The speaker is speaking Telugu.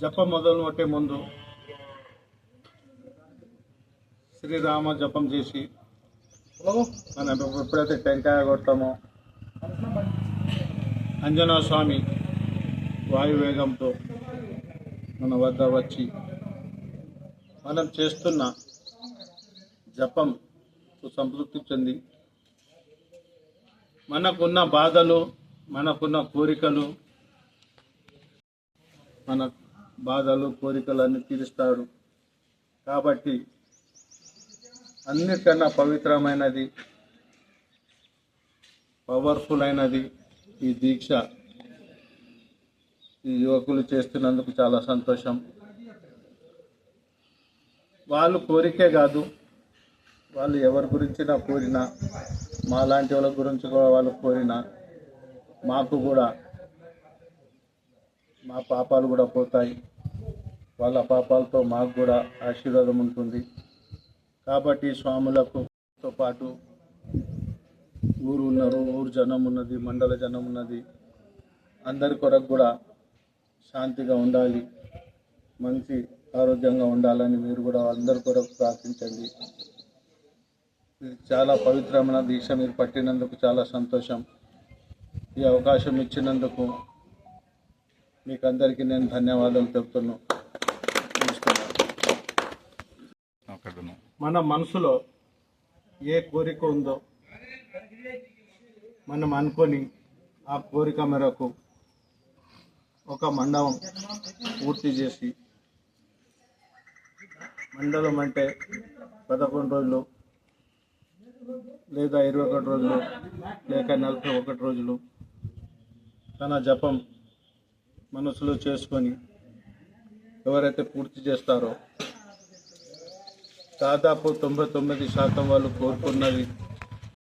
జపం మొదలు పెట్టే ముందు శ్రీరామ జపం చేసి మనం ఎప్పుడైతే టెంకాయ కొడతామో అంజనా స్వామి వాయువేగంతో మన వద్ద వచ్చి మనం చేస్తున్న జపం సంతృప్తి చెంది మనకున్న బాధలు మనకున్న కోరికలు మన బాధలు కోరికలు తీరుస్తాడు కాబట్టి అన్నిటికన్నా పవిత్రమైనది పవర్ఫుల్ అయినది ఈ దీక్ష. ఈ యువకులు చేస్తున్నందుకు చాలా సంతోషం. వాళ్ళు కోరికే కాదు వాళ్ళు ఎవరి గురించినా కోరినా మా లాంటి వాళ్ళ గురించి కూడా వాళ్ళు కోరినా మాకు కూడా మా పాపాలు కూడా పోతాయి. వాళ్ళ పాపాలతో మాకు కూడా ఆశీర్వాదం ఉంటుంది. కాబట్టి స్వాములతో పాటు ఊరు ఉన్నారు ఊరు జనం ఉన్నది మండల జనం ఉన్నది. అందరి కొరకు కూడా శాంతిగా ఉండాలి. మంచి ఆరోగ్యంగా ఉండాలని మీరు కూడా అందరి కొరకు ప్రార్థించండి. చాలా పవిత్రమైన దీక్ష మీరు పట్టినందుకు చాలా సంతోషం. ఈ అవకాశం ఇచ్చినందుకు మీకు అందరికీ నేను ధన్యవాదాలు చెప్తున్నాను అక్కడను మన మనసులో ఏ కోరిక ఉందో మనం అనుకొని ఆ కోరిక మేరకు ఒక మండపం పూర్తి చేసి మండలం అంటే పదకొండు రోజులు లేదా ఇరవై ఒకటి రోజులు లేక నలభై ఒకటి రోజులు తన జపం మనసులో చేసుకొని ఎవరైతే పూర్తి చేస్తారో దాదాపు తొంభై తొమ్మిది శాతం వాళ్ళు కోరుకున్నది